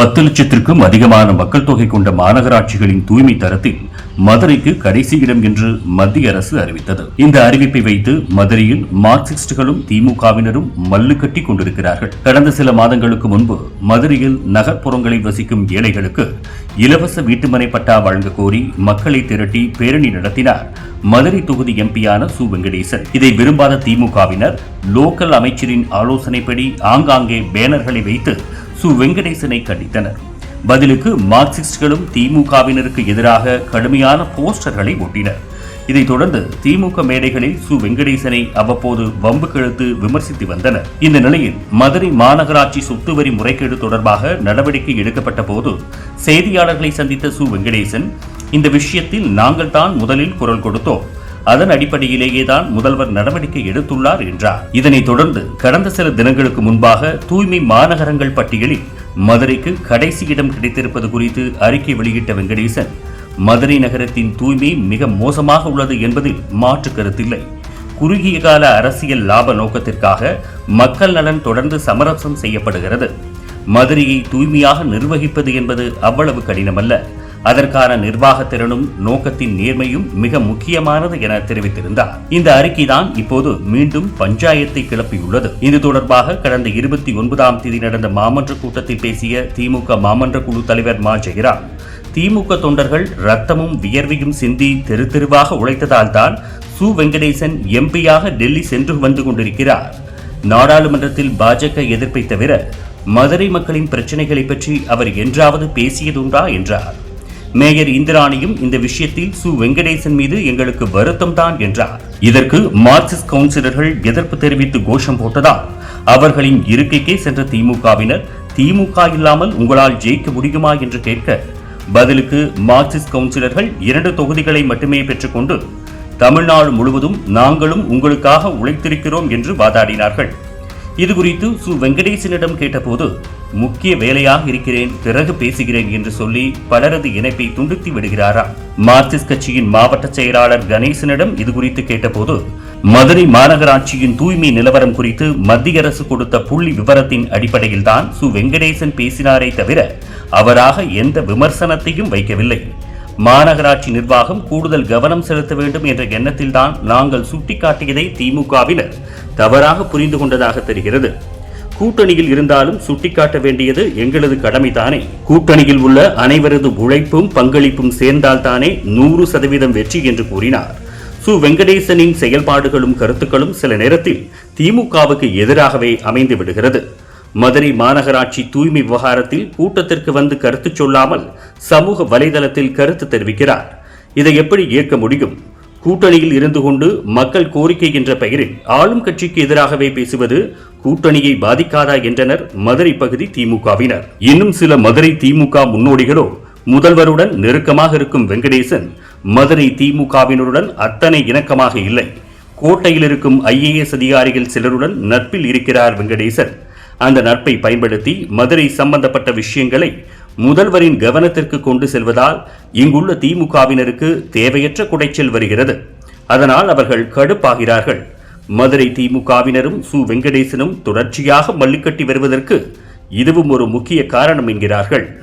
பத்து லட்சத்திற்கும் அதிகமான மக்கள் தொகை கொண்ட மாநகராட்சிகளின் தூய்மை தரத்தில் மதுரைக்கு கடைசி இடம் என்று மத்திய அரசு அறிவித்தது. இந்த அறிவிப்பை வைத்து மதுரையில் மார்க்சிஸ்டுகளும் திமுகவினரும் மல்லு கட்டி கொண்டிருக்கிறார்கள். கடந்த சில மாதங்களுக்கு முன்பு மதுரையில் நகர்ப்புறங்களில் வசிக்கும் ஏழைகளுக்கு இலவச வீட்டுமனை பட்டா வழங்க கோரி மக்களை திரட்டி பேரணி நடத்தினார் மதுரை தொகுதி எம்பியான சு. வெங்கடேசன். இதை விரும்பாத திமுகவினர் லோக்கல் அமைச்சரின் ஆலோசனைப்படி ஆங்காங்கே பேனர்களை வைத்து சு வெங்கடேசனை கண்டித்தனர். பதிலுக்கு மார்க்சிஸ்டுகளும் திமுகவினருக்கு எதிராக கடுமையான போஸ்டர்களை ஒட்டினர். இதைத் தொடர்ந்து திமுக மேடைகளில் சு வெங்கடேசனை அவ்வப்போது வம்பு கெழுத்து விமர்சித்து வந்தனர். இந்த நிலையில் மதுரை மாநகராட்சி சொத்து வரி முறைகேடு தொடர்பாக நடவடிக்கை எடுக்கப்பட்ட போது செய்தியாளர்களை சந்தித்த சு வெங்கடேசன் இந்த விஷயத்தில் நாங்கள் தான் முதலில் குரல் கொடுத்தோம். அதன் அடிப்படையிலேயே தான் முதல்வர் நடவடிக்கை எடுத்துள்ளார் என்றார். இதனைத் தொடர்ந்து கடந்த சில தினங்களுக்கு முன்பாக தூய்மை மாநகரங்கள் பட்டியலில் மதுரைக்கு கடைசி இடம் கிடைத்திருப்பது குறித்து அறிக்கை வெளியிட்ட வெங்கடேசன் மதுரை நகரத்தின் தூய்மை மிக மோசமாக உள்ளது என்பதில் மாற்று கருத்தில்லை. குறுகிய கால அரசியல் லாப நோக்கத்திற்காக மக்கள் நலன் தொடர்ந்து சமரசம் செய்யப்படுகிறது. மதுரையை தூய்மையாக நிர்வகிப்பது என்பது அவ்வளவு கடினமல்ல. அதற்கான நிர்வாக திறனும் நோக்கத்தின் நேர்மையும் மிக முக்கியமானது என தெரிவித்திருந்தார். இந்த அறிக்கைதான் இப்போது மீண்டும் பஞ்சாயத்தை கிளப்பியுள்ளது. இது தொடர்பாக கடந்த இருபத்தி ஒன்பதாம் தேதி நடந்த மாமன்ற கூட்டத்தில் பேசிய திமுக மாமன்ற குழு தலைவர் மா. ஜெயராம் திமுக தொண்டர்கள் ரத்தமும் வியர்வையும் சிந்தி தெரு தெருவாக உழைத்ததால் தான் சு. வெங்கடேசன் எம்பியாக டெல்லி சென்று வந்து கொண்டிருக்கிறார். நாடாளுமன்றத்தில் பாஜக எதிர்ப்பை தவிர மதுரை மக்களின் பிரச்சனைகளை பற்றி அவர் என்றாவது பேசியதுண்டா என்றார். மேயர் இந்திராணியும் இந்த விஷயத்தில் சு. வெங்கடேசன் மீது எங்களுக்கு வருத்தம் தான் என்றார். இதற்கு மார்க்சிஸ்ட் கவுன்சிலர்கள் எதிர்ப்பு தெரிவித்து கோஷம் போட்டதால் அவர்களின் இருக்கைக்கே சென்ற திமுகவினர் திமுக இல்லாமல் உங்களால் ஜெயிக்க முடியுமா என்று கேட்க பதிலுக்கு மார்க்சிஸ்ட் கவுன்சிலர்கள் இரண்டு தொகுதிகளை மட்டுமே பெற்றுக்கொண்டு தமிழ்நாடு முழுவதும் நாங்களும் உங்களுக்காக உழைத்திருக்கிறோம் என்று வாதாடினார்கள். இது குறித்து சு வெங்கடேசனிடம் கேட்டபோது முக்கிய வேலையாக இருக்கிறேன் பிறகு பேசுகிறேன் என்று சொல்லி பலரது இணைப்பை துண்டித்து விடுகிறாராம் மார்க்சிஸ்ட் கட்சியின் மாவட்ட செயலாளர் கணேசனிடம் இது குறித்து கேட்டபோது மதுரை மாநகராட்சியின் தூய்மை நிலவரம் குறித்து மத்திய அரசு கொடுத்த புள்ளி விவரத்தின் அடிப்படையில்தான் சு வெங்கடேசன் பேசினாரே தவிர அவராக எந்த விமர்சனத்தையும் வைக்கவில்லை. மாநகராட்சி நிர்வாகம் கூடுதல் கவனம் செலுத்த வேண்டும் என்ற எண்ணத்தில்தான் நாங்கள் சுட்டிக்காட்டியதை திமுகவினர் தவறாக புரிந்து கொண்டதாக தெரிகிறது. கூட்டணியில் இருந்தாலும் சுட்டிக்காட்ட வேண்டியது எங்களது கடமைதானே. கூட்டணியில் உள்ள அனைவரது உழைப்பும் பங்களிப்பும் சேர்ந்தால்தானே நூறு சதவீதம் வெற்றி என்று கூறினார். சு. வெங்கடேசனின் செயல்பாடுகளும் கருத்துக்களும் சில நேரத்தில் திமுகவுக்கு எதிராகவே அமைந்து விடுகிறது. மதுரை மாநகராட்சி தூய்மை விவகாரத்தில் கூட்டத்திற்கு வந்து கருத்து சொல்லாமல் சமூக வலைதளத்தில் கருத்து தெரிவிக்கிறார். இதை எப்படி ஏற்க முடியும்? கூட்டணியில் இருந்து கொண்டு மக்கள் கோரிக்கை என்ற பெயரில் ஆளும் கட்சிக்கு எதிராகவே பேசுவது கூட்டணியை பாதிக்காதா என்றனர் மதுரை பகுதி திமுகவினர். இன்னும் சில மதுரை திமுக முன்னோடிகளோ முதல்வருடன் நெருக்கமாக இருக்கும் வெங்கடேசன் மதுரை திமுகவினருடன் அத்தனை இணக்கமாக இல்லை. கோட்டையில் இருக்கும் ஐஏஎஸ் அதிகாரிகள் சிலருடன் நட்பில் இருக்கிறார் வெங்கடேசன். அந்த நட்பை பயன்படுத்தி மதுரை சம்பந்தப்பட்ட விஷயங்களை முதல்வரின் கவனத்திற்கு கொண்டு செல்வதால் இங்குள்ள திமுகவினருக்கு தேவையற்ற குடைச்சல் வருகிறது. அதனால் அவர்கள் கடுப்பாகிறார்கள். மதுரை திமுகவினரும் சு. வெங்கடேசனும் தொடர்ச்சியாக மல்லுக்கட்டி வருவதற்கு இதுவும் ஒரு முக்கிய காரணம் என்கிறார்கள்.